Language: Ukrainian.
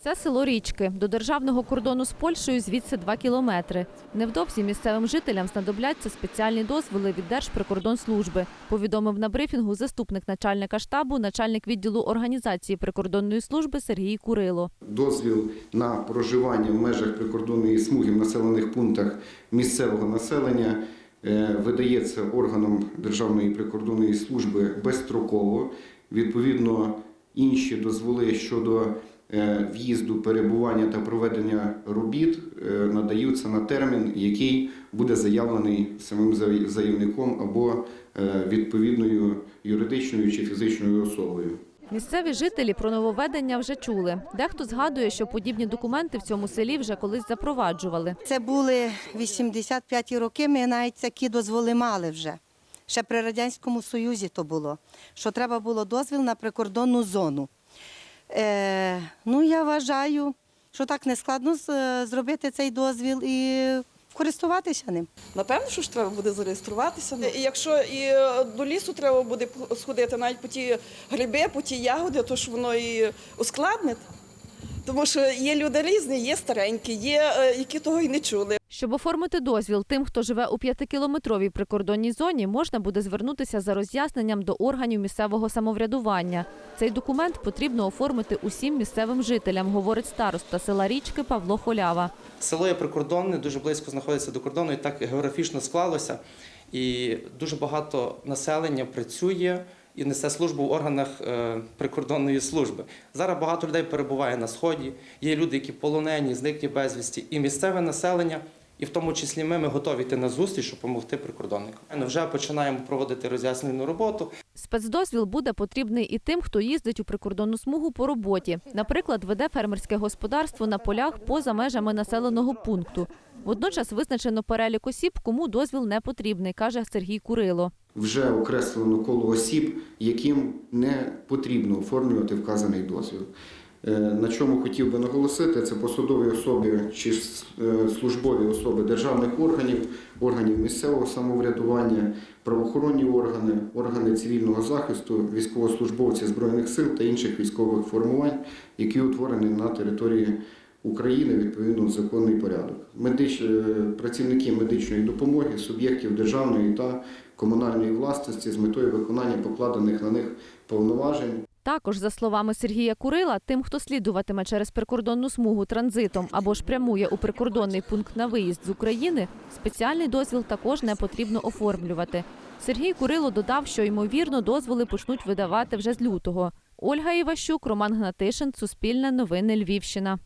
Це село Річки. До державного кордону з Польщею звідси 2 кілометри. Невдовзі місцевим жителям знадобляться спеціальні дозволи від Держприкордонслужби, повідомив на брифінгу заступник начальника штабу, начальник відділу організації прикордонної служби Сергій Курило. дозвіл на проживання в межах прикордонної смуги в населених пунктах місцевого населення е, видається органом Державної прикордонної служби безстроково. Відповідно, інші дозволи щодо в'їзду, перебування та проведення робіт е, надаються на термін, який буде заявлений самим заяв- заявником або е, відповідною юридичною чи фізичною особою. Місцеві жителі про нововведення вже чули. Дехто згадує, що подібні документи в цьому селі вже колись запроваджували. Це були 85-ті роки, ми навіть такі дозволи мали вже. Ще при Радянському Союзі то було, що треба було дозвіл на прикордонну зону. Е, ну, я вважаю, що так не складно з- зробити цей дозвіл і користуватися ним. Напевно, що ж треба буде зареєструватися. І якщо і е, до лісу треба буде сходити навіть по ті гриби, по ті ягоди, то ж воно і ускладнить. Тому що є люди різні, є старенькі, є е, які того й не чули. Щоб оформити дозвіл тим, хто живе у п'ятикілометровій прикордонній зоні, можна буде звернутися за роз'ясненням до органів місцевого самоврядування. Цей документ потрібно оформити усім місцевим жителям, говорить староста села Річки Павло Холява. Село є прикордонне, дуже близько знаходиться до кордону, і так географічно склалося. І дуже багато населення працює і несе службу в органах е, прикордонної служби. Зараз багато людей перебуває на сході. Є люди, які полонені, зниклі безвісті, і місцеве населення. І в тому числі ми, ми готові йти на зустріч, щоб допомогти прикордонникам. Ми вже починаємо проводити роз'яснену роботу. Спецдозвіл буде потрібний і тим, хто їздить у прикордонну смугу по роботі. Наприклад, веде фермерське господарство на полях поза межами населеного пункту. Водночас визначено перелік осіб, кому дозвіл не потрібний, каже Сергій Курило. Вже окреслено коло осіб, яким не потрібно оформлювати вказаний дозвіл. Е, На чому хотів би наголосити, це посадові особи чи е, службові особи державних органів, органів місцевого самоврядування, правоохоронні органи, органи цивільного захисту, військовослужбовці Збройних сил та інших військових формувань, які утворені на території України відповідно законний порядок. Медич... е, Працівники медичної допомоги, суб'єктів державної та комунальної власності з метою виконання покладених на них повноважень Також, за словами Сергія Курила, тим, хто слідуватиме через прикордонну смугу транзитом або ж прямує у прикордонний пункт на виїзд з України, спеціальний дозвіл також не потрібно оформлювати. Сергій Курило додав, що ймовірно дозволи почнуть видавати вже з лютого. Ольга Іващук, Роман Гнатишин, Суспільне новини Львівщина.